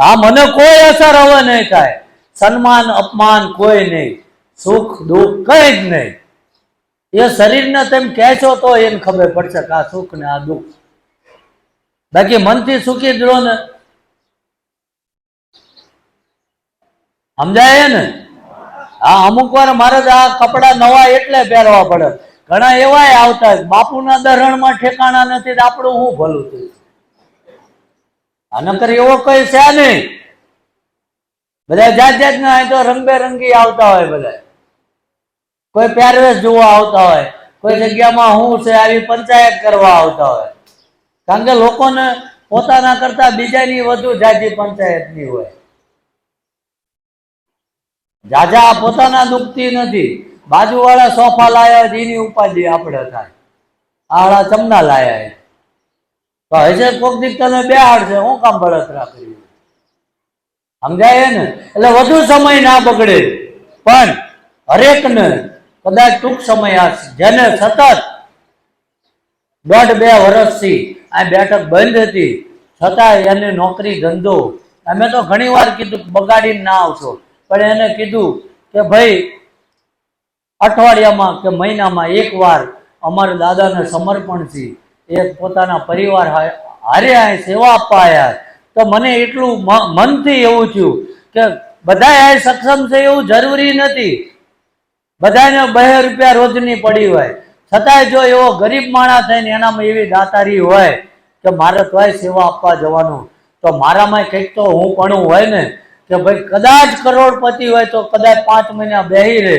હા, મને કોઈ અસર હવે નહીં થાય. સન્માન, અપમાન કોઈ નહીં. સુખ, દુઃખ કઈ જ નહીં. એ શરીરને તેમ કહેશો તો એને ખબર પડશે કે આ સુખ ને આ દુઃખ. બાકી મનથી સુખી જ રહો ને. સમજાય ને? હા, અમુક વાર મારે આ કપડા નવા એટલે પહેરવા પડે. ઘણા એવાય આવતા બાપુના દરણમાં ઠેકાણા નથી આપણું હું ભલું થયું? નકર એવો કઈ છે નહીં. બધા જાત જાતના અહીં તો રંગબેરંગી આવતા હોય બધા. કોઈ પહેરવેશ જોવા આવતા હોય, કોઈ જગ્યામાં હું છે આવી પંચાયત કરવા આવતા હોય. કારણ કે લોકોને પોતાના કરતા બીજાની વધુ જાજી પંચાયતની હોય. જાજા પોતાના દુખતી નથી. બાજુવાળા સોફા લાયા એની ઉપાધિ આપણે થાય. આળા ચમના લાયા હજે કોક દીક તને બેહાડ છે હું કામ બળતરા કરી સમજાય ને? એટલે વધુ સમય ના બગડે. પણ હરેકને કદાચ ટૂંક સમય આ જેને સતત દોઢ બે વર્ષથી આ બેઠક બંધ હતી, છતાં એને નોકરી ધંધો. અમે તો ઘણી વાર કીધું બગાડીને ના આવશો. પણ એને કીધું કે ભાઈ, અઠવાડિયામાં કે મહિનામાં એક વાર અમારા દાદાને સમર્પણથી એ પોતાના પરિવાર હારે આ સેવા આપવા આવ્યા તો મને એટલું મનથી એવું થયું કે બધા આ સક્ષમ છે એવું જરૂરી નથી. બધાને બે રૂપિયા રોજની પડી હોય. છતાંય જો એવો ગરીબ માણસ થઈને એનામાં એવી દાતારી હોય કે મારે તોય સેવા આપવા જવાનું. તો મારામાં કંઈક તો હું પણ હોય ને, કે ભાઈ કદાચ કરોડપતિ હોય તો કદાચ પાંચ મહિના બેહી રહે.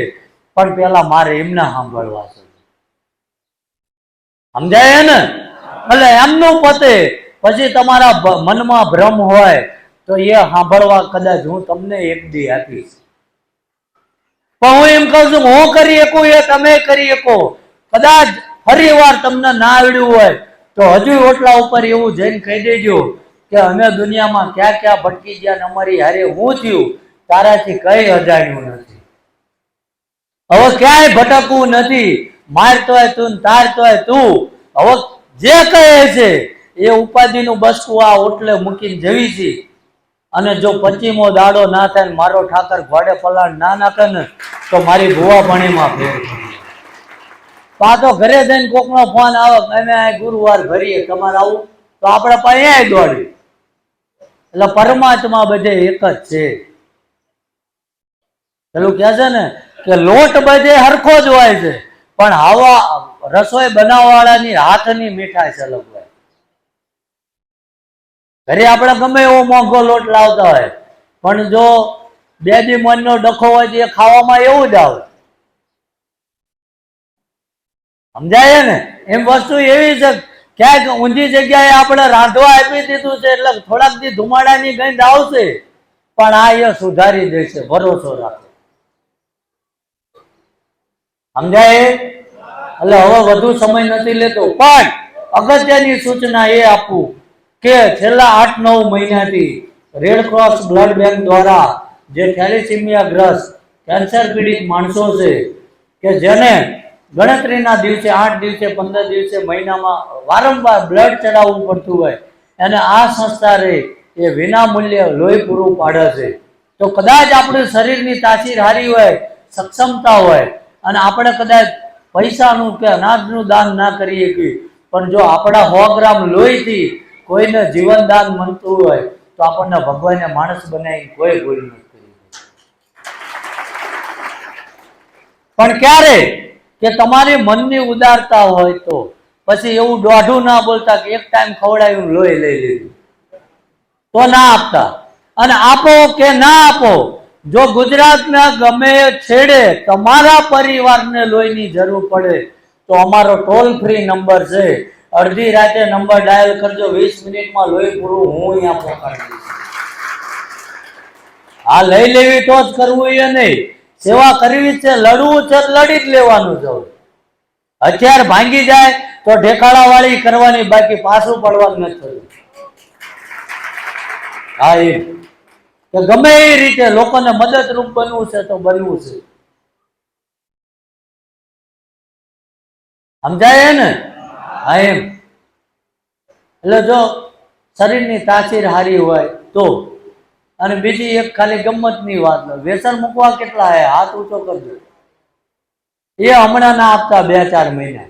પણ પેલા મારે એમના સાંભળવા છે. સમજાય ને? એટલે એમનું પતે. પછી તમારા મનમાં ભ્રમ હોય તો એ સાંભળવા કદાચ હું તમને એક દી આપીશ. પણ હું એમ કહું છું, હું કરી શકું એ તમે કરી શકો. કદાચ ફરી વાર તમને ના આવડ્યું હોય તો હજુ ઓટલા ઉપર એવું જઈને કહી દેજો કે અમે દુનિયામાં ક્યાં ક્યાં ભટકી ગયા ને અમારી હારે હું થયું, તારાથી કઈ અજાણ્યું નથી. હવે ક્યાંય ભટકવું નથી. મારતોય તું ને તારતોય તું. હવે જે કહે છે, એ ઉપાધિનું બસકું આ ઓટલે મૂકીને જવી છે. અને જો પચીમો દાડો ના થાય ને મારો ઠાકર ઘોડે પલાણ ના નાખે ને, તો મારી ભુવા ભણીમાં ફેર. તો આ તો ઘરે જઈને કોકનો ફોન આવે, અમે આ ગુરુવાર ભરીએ, તમારે આવું? તો આપણે પાસે અહીંયા દોડી. એટલે પરમાત્મા બધે એક જ છે. પેલું કહે છે ને, કે લોટ બધે હરખો જ હોય છે. પણ હવા રસોઈ બનાવવાળાની હાથની મીઠાઈ અલગ હોય. ઘરે આપણે ગમે એવો મોંઘો લોટ લાવતા હોય, પણ જો બે દી મનનો ડખો હોય તો એ ખાવામાં એવું જ આવે. સમજાય ને? એમ વસ્તુ એવી છે, ક્યાંક ઊંધી જગ્યાએ આપણે રાંધવા આપી દીધું છે એટલે થોડાક દી ધુમાડાની ગંધ આવશે, પણ આ એ સુધારી દેશે, ભરોસો રાખો. સમજાય? એટલે હવે વધુ સમય નથી લેતો. પણ અગત્યની સૂચના એ આપું કે છેલ્લા આઠ નવ મહિનાથી રેડ ક્રોસ બ્લડ બેંક દ્વારા જે થેલિસિમિયા ગ્રસ્ત કેન્સર પીડિત માણસો છે, કે જેને ગણતરીના દિવસે, આઠ દિવસે, પંદર દિવસે મહિનામાં વારંવાર બ્લડ ચડાવવું પડતું હોય અને આ સંસ્થા રે એ વિના મૂલ્યે લોહી પૂરું પાડે છે. તો કદાચ આપણું શરીરની તાસીર હારી હોય, સક્ષમતા હોય અને આપણે કદાચ પૈસાનું કે અનાજનું દાન ના કરીએ કે પણ જો આપણા સો ગ્રામ લોહીથી કોઈને જીવન દાન મળતું હોય, તો આપણને ભગવાનને માણસ બનાવી કોઈ ભૂલ નથી પણ ક્યારે કે તમારી મનની ઉદારતા હોય તો, પછી એવું દોઢું ના બોલતા કે એક ટાઈમ ખવડાવ્યું લોહી લઈ લીધું. તો ના આપતા. અને આપો કે ના આપો જો ગુજરાતના ગમે છેડે તમારા પરિવારને લોહીની જરૂર પડે, તો અમારો ટોલ ફ્રી નંબર છે. અડધી રાતે નંબર ડાયલ કરજો, વીસ મિનિટમાં લોહી પૂરું હું અહીંયા પહોંચાડી આ લઈ લેવી તો જ કરવું એ નહીં. સેવા કરવી છે, લડવું છે, લડી જ લેવાનું છે. હથિયાર ભાંગી જાય, તો ઢેકાળા વાળી કરવાની બાકી પાછું પડવાનું નથી. થયું હા, એ. કે ગમે એ રીતે લોકોને મદદરૂપ બનવું છે તો બનવું છે. સમજાય ને? હા, એમ. એટલે જો શરીરની તાસીર હારી હોય તો. અને બીજી એક ખાલી ગમતની વાત વેસન મૂકવા કેટલા હે? હાથ ઊંચો કરજો. એ હમણાં ના આપતા બે ચાર મહિના.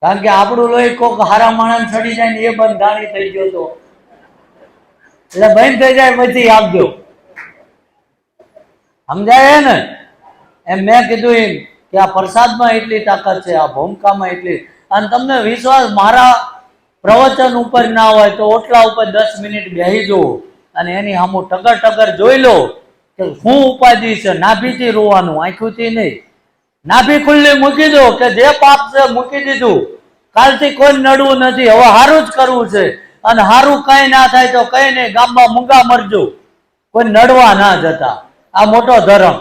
કારણ કે આપણું લોહી કોક હારા માણસ ચડી જાય ને એ બંધાણી થઈ ગયો તો. એટલે બંધ થઈ જાય પછી આપજો. સમજાય ને? એમ મેં કીધું એમ કે આ પ્રસાદમાં એટલી તાકાત છે, આ ભૂમકામાં એટલી. અને તમને વિશ્વાસ, મારા પ્રવચન ઉપર ના હોય તો ઓટલા ઉપર દસ મિનિટ બેસી જુઓ અને એની સામું ટગર ટગર જોઈ લો કે શું ઉપાધિ છે, નાભીથી રોવાનું, આંખુંથી નહીં. નાભી ખુલ્લી મૂકી દો કે જે પાપ છે મૂકી દીધું. કાલથી કોઈ નડવું નથી, હવે સારું જ કરવું છે. અને સારું કઈ ના થાય તો કઈ નહીં, ગામમાં મૂંગા મરજો. કોઈ નડવા ના જતા. આ મોટો ધર્મ.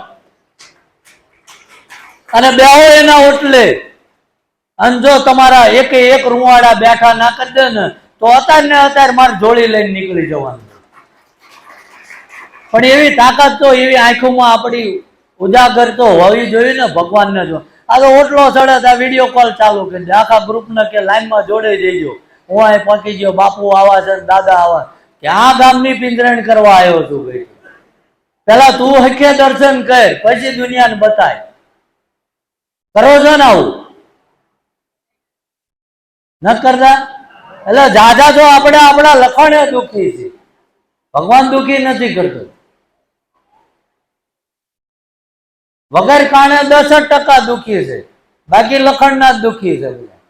અને બેહો એના ઓટલે અને જો તમારા એકે એક રૂવાડા બેઠા ના કરી દે ને, તો અત્યારે ને અત્યારે મારે જોડી લઈને નીકળી જવાનું. પણ એવી તાકાત તો એવી આંખોમાં આપણી ઉજાગર તો હોવી જોઈએ ને, ભગવાનને જો. આ તો ઓટલો ચડે તો વીડિયો કોલ ચાલુ કરી આખા ગ્રુપને કે લાઈનમાં જોડે દેજો હું અહીં પહોંચી ગયો, બાપુ આવા છે દાદા આવા. ક્યાં ગામની પિંજરણ કરવા આવ્યો છું ભાઈ. પેલા તું હખે દર્શન કર, પછી દુનિયાને બતાય. કરો છો ને આવું? ન કરતા? એટલે જાજા તો આપણે આપણા લખણે દુઃખી છે ભગવાન દુઃખી નથી કરતો. વગર કારણે દસ ટકા દુઃખી છે. બાકી લખણના જ દુઃખી છે બધા.